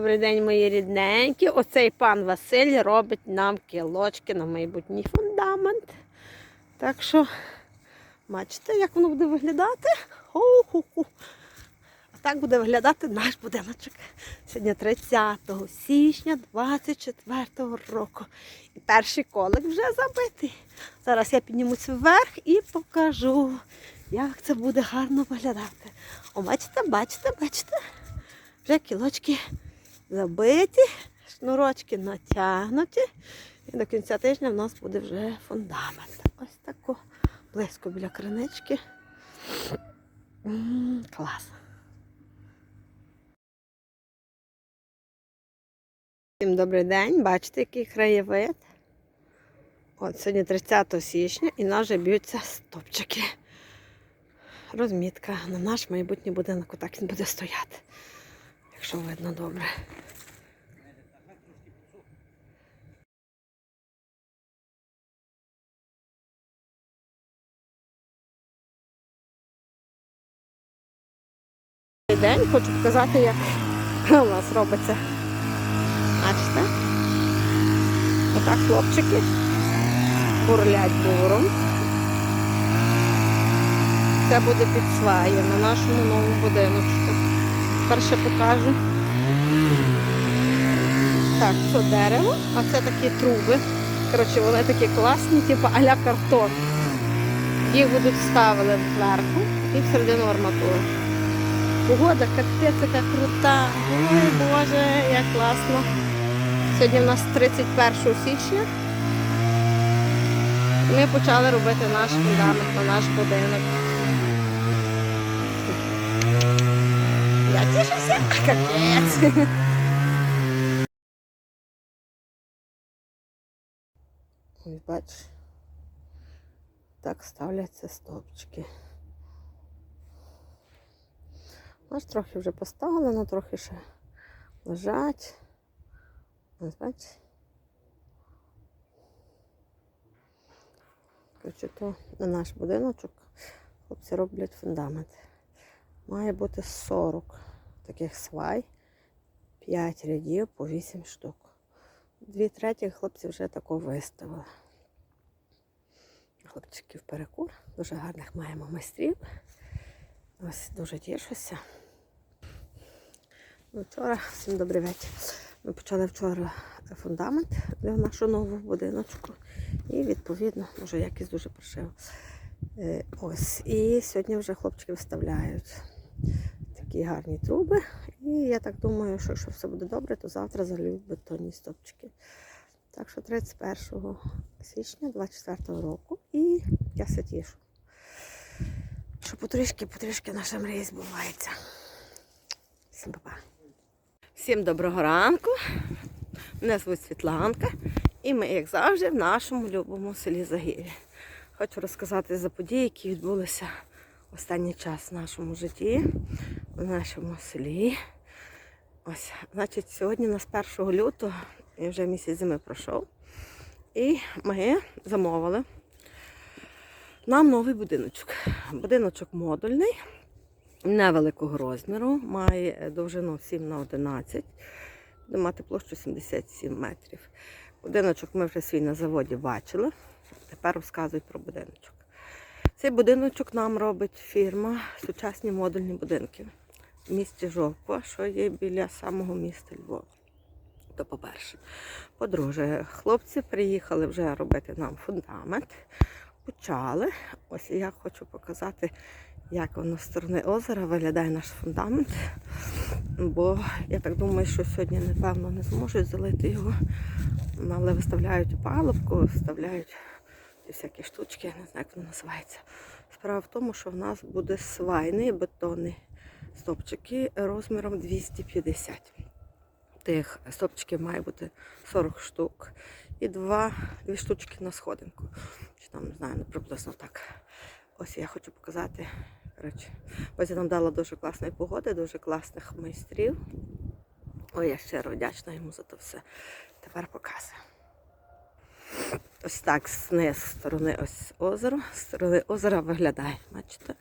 Добрий день, мої рідненькі. Оцей пан Василь робить нам кілочки на майбутній фундамент. Так що, бачите, як воно буде виглядати? Ху-ху-ху. Так буде виглядати наш будиночок. Сьогодні 30 січня 24 року. І перший колик вже забитий. Зараз я піднімуся вверх і покажу, як це буде гарно виглядати. О, бачите, бачите, бачите? Вже кілочки забиті, шнурочки натягнуті. І до кінця тижня в нас буде вже фундамент. Ось тако близько біля кринички. Клас. Всім добрий день, бачите, який краєвид. От сьогодні 30 січня і нас вже б'ються стопчики. Розмітка на наш майбутній будинок, отак він буде стояти, якщо видно добре. День, хочу показати, як у нас робиться. Бачите? Отак хлопчики бурлять буром. Це буде під сваї на нашому новому будиночку. Перше покажу. Так, це дерево, а це такі труби. Коротше, вони такі класні, типу а-ля картон. Їх будуть ставили зверху і всередину арматуру. Погода капець яка крута. Ой Боже, як класно. Сьогодні в нас 31 січня. Ми почали робити наш фундамент на наш будинок. Я тішуся, капець. Ось бачиш, так ставляться стовпчики. Аж трохи вже поставлено, трохи ще лежать. Ось бачиш. Коротше, то на наш будиночок хлопці роблять фундамент. Має бути 40 таких свай, 5 рядів по 8 штук. Дві треті хлопці вже тако виставили. Хлопчиків перекур. Дуже гарних маємо майстрів. Ось дуже тішуся. Вчора, всім добрий вечір. Ми почали вчора фундамент для нашого нового будиночку. І відповідно, може якийсь дуже прошив. Е, Ось. І сьогодні вже хлопчики вставляють такі гарні труби. І я так думаю, що якщо все буде добре, то завтра залюють бетонні стопчики. Так що 31 січня 24 року. І я все тішу. Що потрішки-потрішки наша мрія збувається. Всім па-па. Всім доброго ранку. Мене звуть Світланка. І ми, як завжди, в нашому любому селі Загір'я. Хочу розказати за події, які відбулися останній час в нашому житті, в нашому селі. Ось, значить, сьогодні у нас 1 лютого, і вже місяць зими пройшов. І ми замовили нам новий будиночок. Будиночок модульний, невеликого розміру, має довжину 7 на 11, буде мати площу 77 метрів. Будиночок ми вже свій на заводі бачили. Тепер розказують про будиночок. Цей будиночок нам робить фірма Сучасні модульні будинки місті Жовква, що є біля самого міста Львова. То по-перше. По-друге, хлопці приїхали вже робити нам фундамент. Почали. Ось я хочу показати, як воно з сторони озера виглядає наш фундамент. Бо я так думаю, що сьогодні, напевно, не зможуть залити його. Але виставляють палубку, вставляють ці всякі штучки, я не знаю, як воно називається. Справа в тому, що в нас буде свайний бетонний стопчики розміром 250. Тих стопчиків має бути 40 штук. І два, дві штучки на сходинку. Чи там, не знаю, ну, приблизно так. Ось я хочу показати. Коротше, ось я нам дала дуже класної погоди, дуже класних майстрів. Ой, я щиро вдячна йому за це все. Тепер показую. Ось так з сторони ось озеро. З сторони озера виглядає, бачите?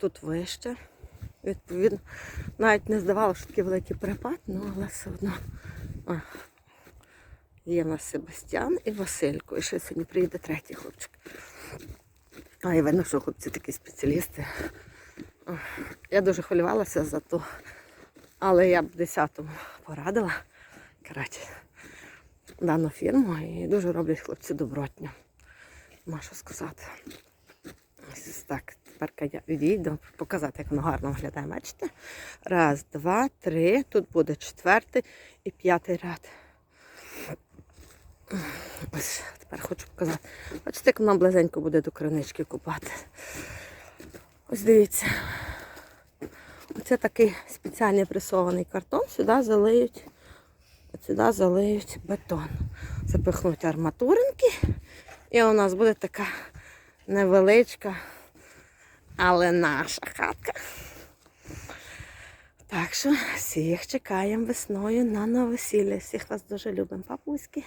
Тут вище. Відповідно, навіть не здавалося, що такий великий перепад, ну але все одно. О, Є в нас Себастьян і Василько. І ще сьогодні приїде третій хлопчик. А і видно, що хлопці такі спеціалісти. Я дуже хвилювалася за то, але я б 10-му порадила коротше, дану фірму і дуже роблять хлопці добротньо. Нема що сказати. Ось так, тепер я відійду, показати, як воно гарно виглядає. Бачите? Раз, два, три. Тут буде четвертий і п'ятий ряд. Ось тепер хочу показати. Бачите, як воно близенько буде до кринички купати. Ось дивіться. Оце такий спеціальний пресований картон. Сюди залиють, сюди залиють бетон. Запихнуть арматуринки. І у нас буде така невеличка, але наша хатка. Так що всіх чекаємо весною на новосілля. Всіх вас дуже любимо, папуськи.